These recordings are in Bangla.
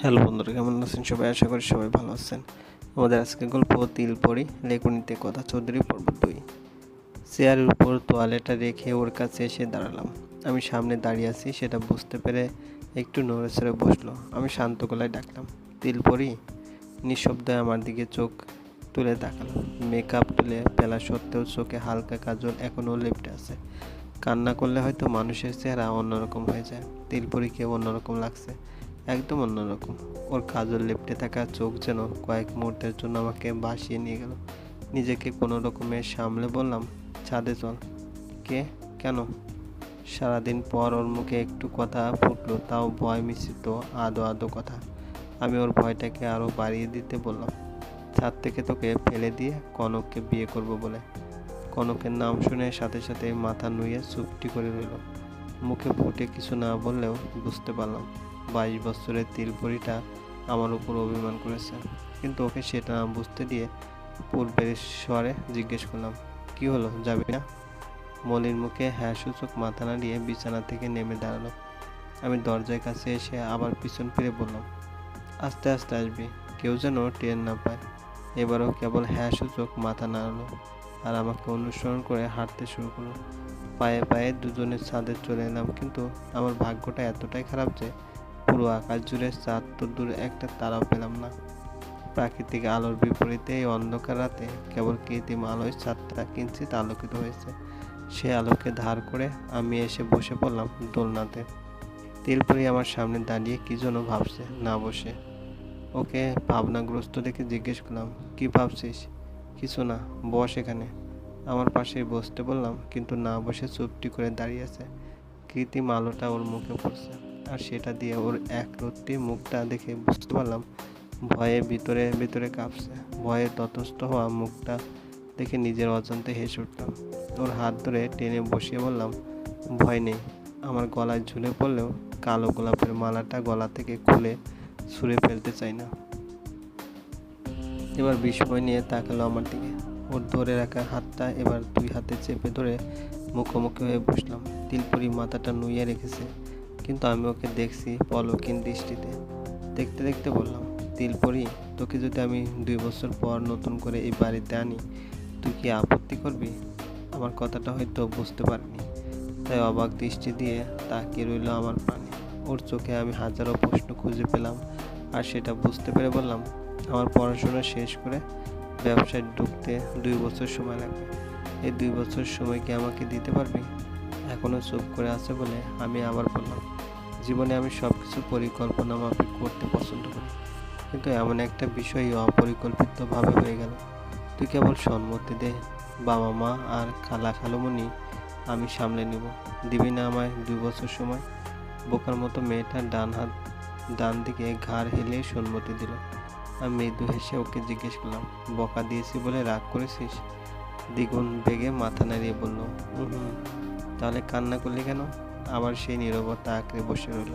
হ্যালো বন্ধুরা, কেমন আছেন সবাই? আশা করি সবাই ভালো আছেন। আমাদের আজকে গল্প তিলপরি লেখনীতে কথা, চৌধুরী পর্ব দুই। চেয়ারের উপর তোয়ালেটা রেখে ওর কাছে এসে দাঁড়ালাম। আমি সামনে দাঁড়িয়ে আছি, সেটা বুঝতে পেরে একটু নড়ে সরে বসল। আমি শান্ত গলায় ডাকলাম তিলপরি নিঃশব্দে আমার দিকে চোখ তুলে তাকালো। মেকআপ তুলে ফেলা সত্ত্বেও চোখে হালকা কাজল এখনও লেপটে আছে। কান্না করলে হয়তো মানুষের চেহারা অন্যরকম হয়ে যায়। তিলপরিকে অন্যরকম লাগছে। একদম অন্যরকম। ওর কাজল লেপটে থাকা চোখ যেন কয়েক মুহূর্তের জন্য আমাকে বাসিয়ে নিয়ে গেল। নিজেকে কোনো রকমে সামলে বললাম, ছাদে চল। কে? কেন? সারাদিন পর ওর মুখে একটু কথা ফুটলো, তাও ভয় মিশ্রিত আদো আদো কথা। আমি ওর ভয়টাকে আরও বাড়িয়ে দিতে বললাম, ছাদ থেকে তোকে ফেলে দিয়ে কনককে বিয়ে করব বলে। কনকের নাম শুনে সাথে সাথে মাথা নুয়ে চুপটি করে রইল। মুখে ফুটে কিছু না বললেও বুঝতে পারলাম, বাইশ বছরের তিলপরিটা আমার উপর অভিমান করেছে। কিন্তু ওকে সেটা না বুঝতে দিয়ে পূর্বের স্বরে জিজ্ঞেস করলাম, কি হলো, যাবি না? মলির মুখে হ্যাঁ সূচক মাথা না নাড়িয়ে বিছানা থেকে নেমে দাঁড়াল। আমি দরজার কাছে এসে আবার পিছন ফিরে বললাম, আস্তে আস্তে আসবি, কেউ যেন টের না পায়। এবারও কেবল হ্যাঁ সূচক মাথা নাড়ালো। আর আমাকে অনুসরণ করে হাঁটতে শুরু করল। পায়ে পায়ে দুজনের ছাদে চলে এলাম, কিন্তু আমার ভাগ্যটা এতটাই খারাপ যে পুরো আকাশ জুড়ে চাঁদ তো দূরে একটা তারাও পেলাম না। প্রাকৃতিক আলোর বিপরীতে এই অন্ধকার রাতে কেবল কৃত্রিম আলোয় চাঁদটা কিঞ্চিত আলোকিত হয়েছে। সে আলোকে ধার করে আমি এসে বসে পড়লাম দোলনাতে। তিলপুরি আমার সামনে দাঁড়িয়ে কি যেন ভাবছে, না বসে। ওকে ভাবনাগ্রস্ত দেখে জিজ্ঞেস করলাম, কি ভাবছিস? কিছু না, বস এখানে। আমার পাশে বসতে বললাম, কিন্তু না বসে চুপটি করে দাঁড়িয়ে আছে। কৃত্রিম আলোটা ওর মুখে পড়ছে, আর সেটা দিয়ে ওর এক রত্তি মুখটা দেখে বুঝতে পারলাম, ভয়ে ভিতরে ভিতরে কাঁপছে। ভয়ে ততস্থ হওয়া মুখটা দেখে নিজের অজান্তে হেসে উঠলাম। ওর হাত ধরে টেনে বসিয়ে বললাম, ভয় নেই। আমার গলায় ঝুলে পড়লেও কালো গোলাপের মালাটা গলা থেকে খুলে ছুঁড়ে ফেলতে চাই না। এবার বিস্ময় নিয়ে তাকালো আমার দিকে। ওর ধরে রাখা হাতটা এবার দুই হাতে চেপে ধরে মুখোমুখি হয়ে বসলাম। তিলপুরি মাথাটা নুইয়ে রেখেছে। কিন্তু আমি ওকে দেখছি পলকিন দৃষ্টিতে। দেখতে দেখতে বললাম, তিলপরি, তোকে যদি আমি দুই বছর পর নতুন করে এই বাড়িতে আনি, তুই কি আপত্তি করবি? আমার কথাটা হয়তো বুঝতে পারিনি। তাই অবাক দৃষ্টি দিয়ে তাকিয়ে রইল আমার প্রাণে। ওর চোখে আমি হাজারো প্রশ্ন খুঁজে পেলাম। আর সেটা বুঝতে পেরে বললাম আমার পড়াশোনা শেষ করে ব্যবসায় ঢুকতে দুই বছর সময় লাগবে। এই দুই বছর সময় কি আমাকে দিতে পারবি? এখনও চুপ করে আছে বলে আমি আবার বললাম, জীবনে আমি সব কিছু পরিকল্পনা মাফিক করতে পছন্দ করি। কিন্তু এমন একটা বিষয় অপরিকল্পিতভাবে হয়ে গেল। তুই কেবল সম্মতি দে, বাবা মা আর খালা খালুমণি আমি সামলে নিব। দিবি না আমায় দুই বছর সময়? বোকার মতো মেয়েটা ডান হাত, ডান দিকে ঘাড় হেলে সম্মতি দিল। আমি মৃদু হেসে ওকে জিজ্ঞেস করলাম, বকা দিয়েছি বলে রাগ করেছিস? দ্বিগুণ বেগে মাথা নাড়িয়ে বলল হুম তাহলে কান্না করলি কেন? আবার সেই নীরবতা আঁকড়ে বসে রইল।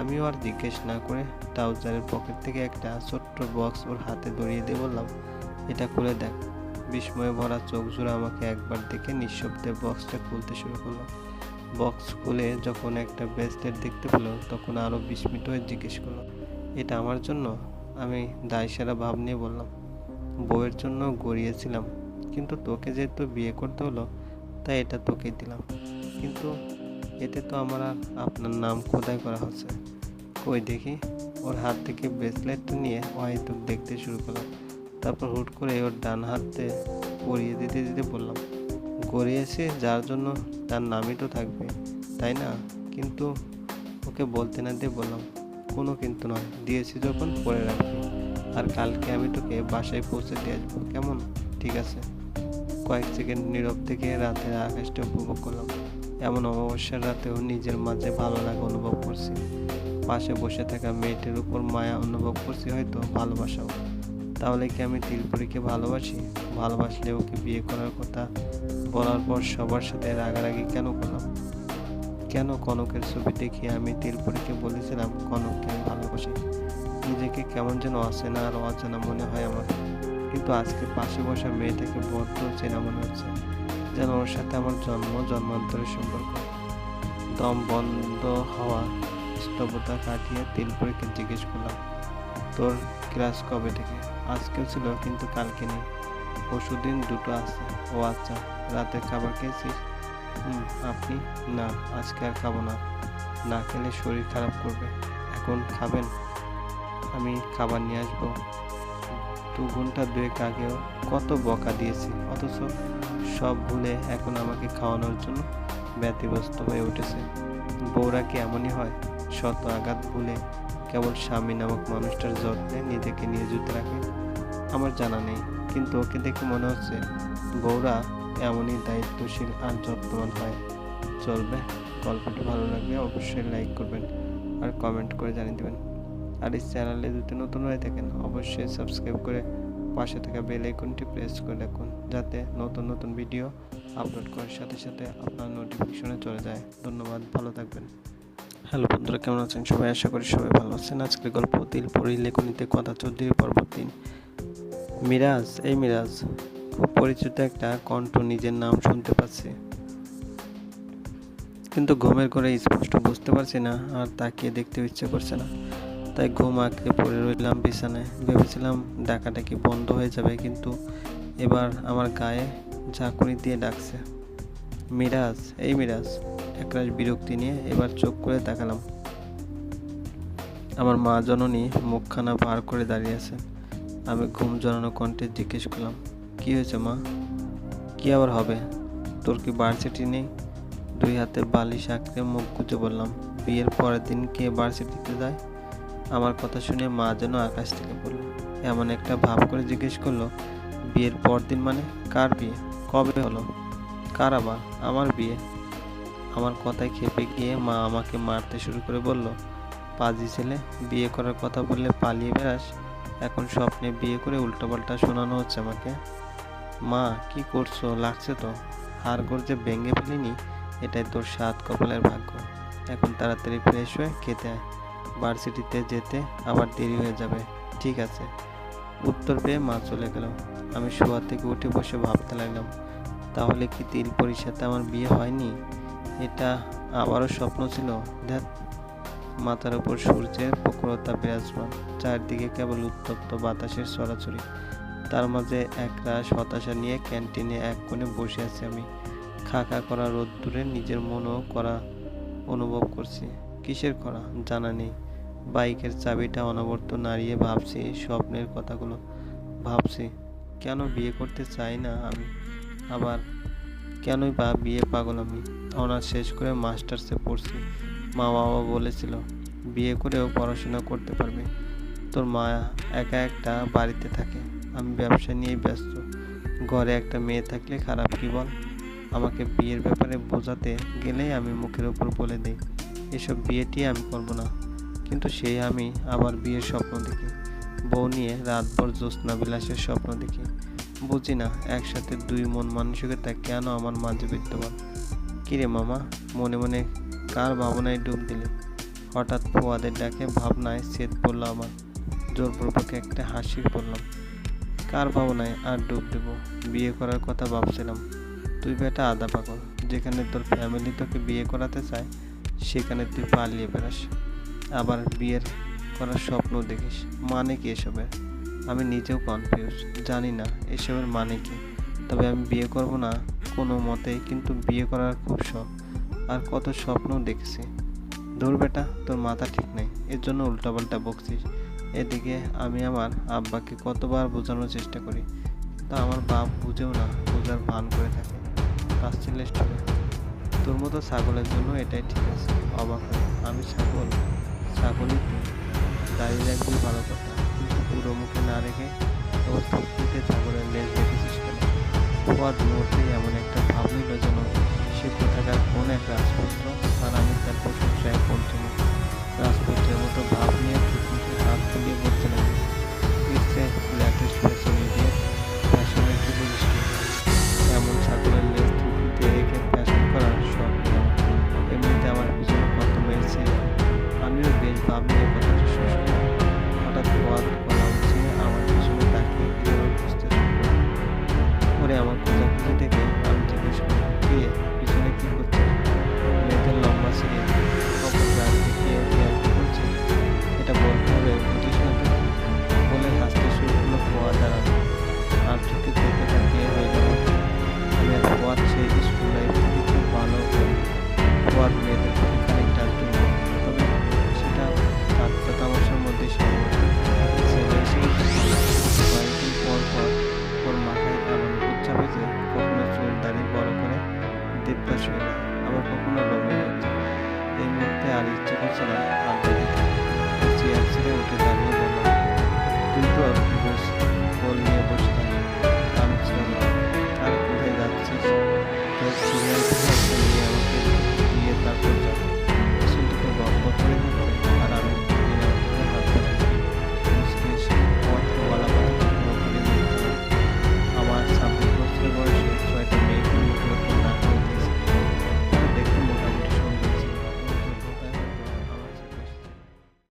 আমিও আর জিজ্ঞেস না করে ট্রাউজারের পকেট থেকে একটা ছোট্ট বক্স ওর হাতে ধরিয়ে দিয়ে বললাম, এটা খুলে দেখ। বিস্ময়ে ভরা চোখ জোড়া আমাকে একবার দেখে নিঃশব্দে বক্সটা খুলতে শুরু করল। বক্স খুলে যখন একটা ব্রেসলেট দেখতে পেল, তখন আরও বিস্মিত হয়ে জিজ্ঞেস করল, এটা আমার জন্য? আমি দায়সারা ভাব নিয়ে বললাম, বউয়ের জন্য গড়িয়েছিলাম, কিন্তু তোকে যেহেতু বিয়ে করতে হলো, তাই এটা তোকেই দিলাম। কিন্তু এতে তো আমার আপনার নাম খোদাই করা হচ্ছে। কই দেখি? ওর হাত থেকে ব্রেসলেটটা নিয়ে অহেতুক দেখতে শুরু করলাম। তারপর হুট করে ওর ডান হাতে পরিয়ে দিতে দিতে বললাম, গড়িয়েছে, যার জন্য তার নামই তো থাকবে, তাই না? কিন্তু ওকে বলতে না দিয়ে বললাম কোনো কিন্তু নয়, দিয়েছি যখন পরে রাখবি আর কালকে আমি তোকে বাসায় পৌঁছে দিয়ে আসব, কেমন? ঠিক আছে। কয়েক সেকেন্ড নীরব থেকে রাতের আকাশটা উপভোগ করলাম। এমন অমাবস্যার রাতেও নিজের মাঝে ভালো লাগা অনুভব করছি। পাশে বসে থাকা মেয়েটির উপর মায়া অনুভব করছি, হয়তো ভালোবাসাও। তাহলে কি আমি তিলপুরিকে ভালোবাসি? ভালোবাসলে ওকে বিয়ে করার কথা বলার পর সবার সাথে রাগারাগি কেন করলাম? কেন কনকের ছবি দেখে আমি তিলপুরিকে বলেছিলাম, কনককে আমি ভালোবাসি। নিজেকে কেমন যেন অচেনা আর অচেনা মনে হয় আমার। কিন্তু আজকে পাশে বসা মেয়েটাকে বড্ড চেনা মনে হচ্ছে, যেন ওর সাথে আমার জন্ম, জন্মান্তরের সম্পর্ক। দম বন্ধ হওয়া স্তব্ধতা কাটিয়ে তিলপুরিকে জিজ্ঞেস করলাম, তোর ক্লাস কবে থেকে? আজকেও ছিল, কিন্তু কালকে নেই। পরশুদিন দুটো আছে। ও আচ্ছা রাতের খাবার খেয়েছিস? আপনি না, আজকে আর খাব না। না খেলে শরীর খারাপ করবে। এখন খাবেন। আমি খাবার নিয়ে আসব। দু ঘণ্টা দুয়েক আগেও কত বকা দিয়েছি। অথচ সব ভুলে এখন আমাকে খাওয়ানোর জন্য ব্যতিব্যস্ত হয়ে উঠেছে। বউরা কি এমনই হয়? শত আঘাত ভুলে কেবল স্বামী নামক মানুষটার যত্নে নিজেকে নিয়ে নিয়োজিত রাখে? আমার জানা নেই। কিন্তু ওকে দেখে মনে হচ্ছে বউরা এমনই দায়িত্বশীল আর যত্নবান হয়। চলবে। গল্পটি ভালো লাগলে অবশ্যই লাইক করবেন আর কমেন্ট করে জানিয়ে দেবেন। আর এই চ্যানেলে যদি নতুন হয়ে থাকেন, অবশ্যই সাবস্ক্রাইব করে পাশে থাকা বেল আইকনটি প্রেস করে রাখুন, যাতে নতুন নতুন ভিডিও আপলোড করার সাথে সাথে আপনার নোটিফিকেশনে চলে যায়। ধন্যবাদ, ভালো থাকবেন। হ্যালো বন্ধুরা, কেমন আছেন? সবাই আশা করি সবাই ভালো আছেন। আজকের গল্প তিলপুরি লেখনীতে কথা চৌধুরী পর্ব মিরাজ, এই মিরাজ। পরিচিত একটা কণ্ঠ নিজের নাম শুনতে পাচ্ছি। কিন্তু ঘুমের করে স্পষ্ট বুঝতে পারছি না, আর তাকিয়ে দেখতে ইচ্ছে করছে না। তাই ঘুম আঁকড়ে পড়ে রইলাম বিছানায়। ভেবেছিলাম ডাকাডাকি বন্ধ হয়ে যাবে, কিন্তু এবার আমার গায়ে ঝাঁকুনি দিয়ে ডাকছে। মিরাজ, এই মিরাজ, একরাশ বিরক্তি নিয়ে এবার চোখ করে তাকালাম। আমার মা জননী মুখখানা বার করে দাঁড়িয়ে আছে। আমি ঘুম জড়ানো কণ্ঠে জিজ্ঞেস করলাম কি হয়েছে মা? কি আবার হবে? তোর কি ভার্সিটি নেই? দুই হাতে বালিশ আঁকড়ে মুখ গুজে বললাম, বিয়ের পরের দিন কে ভার্সিটিতে যায়? আমার কথা শুনে মা যেন আকাশ থেকে পড়ল। এমন একটা ভাব করে জিজ্ঞেস করল, বিয়ের পর দিন মানে কার বিয়ে? কবে হলো? কার আবার? আমার বিয়ে? আমার কথায় খেপে গিয়ে মা আমাকে মারতে শুরু করে বলল, পাজি ছেলে, বিয়ে করার কথা বললে পালিয়ে বেড়াস। এখন স্বপ্নে বিয়ে করে উল্টোপাল্টা শোনানো হচ্ছে আমাকে। মা, কি করছ? লাগছে তো। হাড়গোড় যে ভেঙে ফেলিনি, এটাই তোর সাত কপালের ভাগ্য। এখন তাড়াতাড়ি ফ্রেশ হয়ে খেতে ভার্সিটিতে যেতে আবার দেরি হয়ে যাবে। ঠিক আছে। উত্তর পেয়ে মা চলে গেল। আমি শোয়া থেকে উঠে বসে ভাবতে লাগলাম, তাহলে কি তিলপরির সাথে আমার বিয়ে হয়নি? এটা আবারও স্বপ্ন ছিল। দেখ মাথার উপর সূর্যের প্রখরতা বিরাজমান। চারদিকে কেবল উত্তপ্ত বাতাসের ছড়াছড়ি তার মাঝে একরাশ হতাশা নিয়ে ক্যান্টিনে এক কোণে বসে আছি আমি। খা খা করা রোদ্দুরে নিজের মনও করা অনুভব করছি। কিসের করা? জানা নেই। বাইকের চাবিটা অনবরত নাড়িয়ে ভাবছি স্বপ্নের কথাগুলো। ভাবছি, কেন বিয়ে করতে চাই না আমি? আবার কেনই বা বিয়ে পাগল আমি? অনার্স শেষ করে মাস্টার্সে পড়ছি। মা বাবা বলেছিল, বিয়ে করেও পড়াশোনা করতে পারবে। তোর মা একা একটা বাড়িতে থাকে। আমি ব্যবসা নিয়েই ব্যস্ত। ঘরে একটা মেয়ে থাকলে খারাপ কি বল? আমাকে বিয়ের ব্যাপারে বোঝাতে গেলেই আমি মুখের ওপর বলে দিই, এসব বিয়েটি আমি করব না। কিন্তু সেই আমি আবার বিয়ের স্বপ্ন দেখি, বউ নিয়ে রাতভর জ্যোৎস্না বিলাসের স্বপ্ন দেখি। বুঝি না, একসাথে দুই মন মানসিকতা কেন আমার মাঝে বিদ্যমান? কিরে মামা, মনে মনে কার ভাবনায় ডুব দিলে? হঠাৎ ফোয়াদের ডাকে ভাবনায় ছেদ পড়ল আমার জোরপূর্বক একটা হাসি পড়লাম কার ভাবনায় আর ডুব দেব? বিয়ে করার কথা ভাবছিলাম। তুই বেটা আদা পাগল। যেখানে তোর ফ্যামিলি তোকে বিয়ে করাতে চায়, সেখানে তুই পালিয়ে বেড়াস। আবার বিয়ের করার স্বপ্ন দেখিস। মানে কি এসবের? আমি নিজেও কনফিউজ জানি না এসবের মানে কি। তবে আমি বিয়ে করব না কোনো মতেই, কিন্তু বিয়ে করার খুব শখ। আর কত স্বপ্ন দেখেছি। দূর বেটা, তোর মাথা ঠিক নেই। এর জন্য উল্টাপাল্টা বকছিস। এদিকে আমি আমার আব্বাকে কতবার বোঝানোর চেষ্টা করি, তা আমার বাপ বুঝেও না বোঝার ভান করে থাকে। স্টোরে। তোর মতো ছাগলের জন্য এটাই ঠিক আছে, অবাক আমি ছাগল, ছাগলই দাঁড়িয়ে রাখবি ভালো কথা, কিন্তু পুরো মুখে না রেখে তোর ফুটফুটে ছাগলের লেজ দেখেছিস কেন? হওয়ার মুহূর্তেই এমন একটা ভাব নিল যেন সে কোথাকার কোন এক রাজপুত্র, আর আমি তার প্রশংসায় পঞ্চম রাজপুত্রের মতো ভাব নিয়ে হাত ফুলিয়ে বলতে ঠিক ইচ্ছে Thank you.